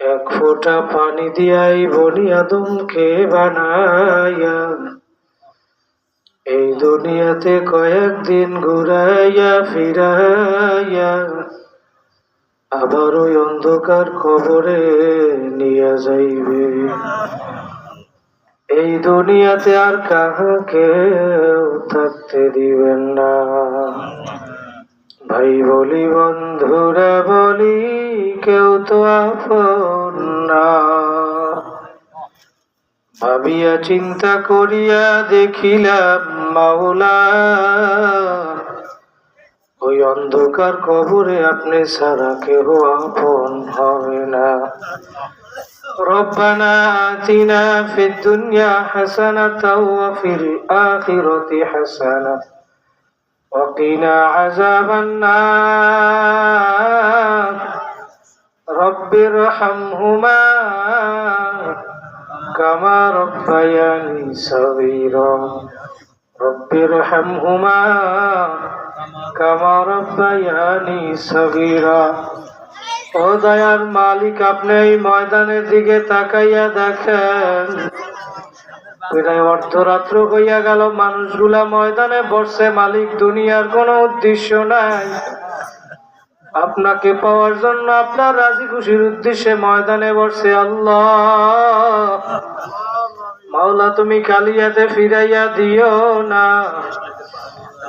এক ফোঁটা পানি দিয়াই বনি আদমকে বানাইয়া, এই দুনিয়াতে কয়েকদিন ঘুরাইয়া ফিরাইয়া আবার ওই অন্ধকার কবরে নিয়ে যাইবে। এই দুনিয়াতে আর কাহাকে থাকতে দিবেন না। ভাই বলি বন্ধুরা বলি কেউ তো আপন না ভাবিয়া চিন্তা করিয়া দেখিলাম মাওলা ওই অন্ধকার কবরে আপনি ছাড়া কেউ আপন হবে না ربنا آتنا في الدنيا حسنة وفي الآخرة حسنة وقنا عذاب النار رب ارحمهما كما ربياني صغيرا رب ارحمهما كما ربياني صغيرا ও দয়ার মালিক আপনি এই ময়দানের দিকে তাকাইয়া দেখেন প্রায় অর্ধরাত্র হইয়া গেল। মানুষগুলা ময়দানে বসছে, মালিক দুনিয়ার কোনো উদ্দেশ্য নাই। আপনাকে পাওয়ার জন্য আপনার রাজি খুশির উদ্দেশ্যে ময়দানে বসছে আল্লাহ। মাওলা, তুমি কালিয়াতে ফিরাইয়া দিও না।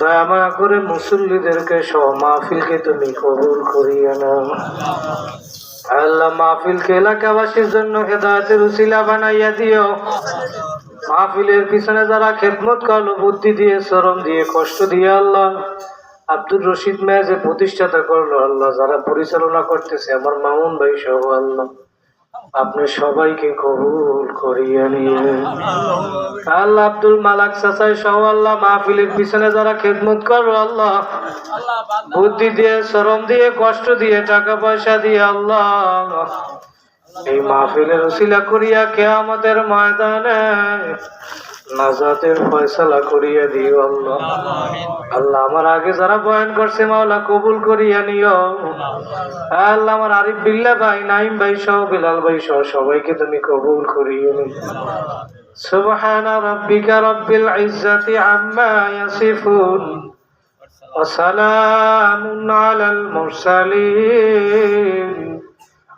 দয়া মায়া করে মুসল্লিদেরকে সহ মাহফিলকে তুমি কবুল করিয়া নাও আল্লাহ, মাহফিলকে এলাকাবাসীর জন্য হেদায়তের উসিলা বানাইয়া দিও। মাহফিলের পিছনে যারা খেদমত করল, বুদ্ধি দিয়ে, শ্রম দিয়ে, কষ্ট দিয়ে আল্লাহ আব্দুর রশিদ মেয়ে যে প্রতিষ্ঠাতা করল, আল্লাহ যারা পরিচালনা করতেছে, আমার মামুন ভাই সহ আল্লাহ। আপনি সবাইকে কবুল করিয়া নিয়ে আল্লাহ আব্দুল মালাক চাচাই সহ আল্লাহ মাহফিলের পিছনে যারা খেদমত করো আল্লাহ বুদ্ধি দিয়ে, শ্রম দিয়ে, কষ্ট দিয়ে, টাকা পয়সা দিয়ে, আল্লাহ এই মাহফিলের উসিলা করিয়া কে আমাদের ময়দানে নাজাতের ফয়সালা করিয়া দিও আল্লাহ আল্লাহ আমার আগে যারা বয়ান করছে মাওলা কবুল করিয়া নিও আল্লাহ আমার আরিফ বিল্লা ভাই নাইম ভাই সহ বিলাল ভাই সহ সবাইকে তুমি কবুল করিয়ে নিও سبحان ربك رب العزة عما يصفون وسلام على المرسلين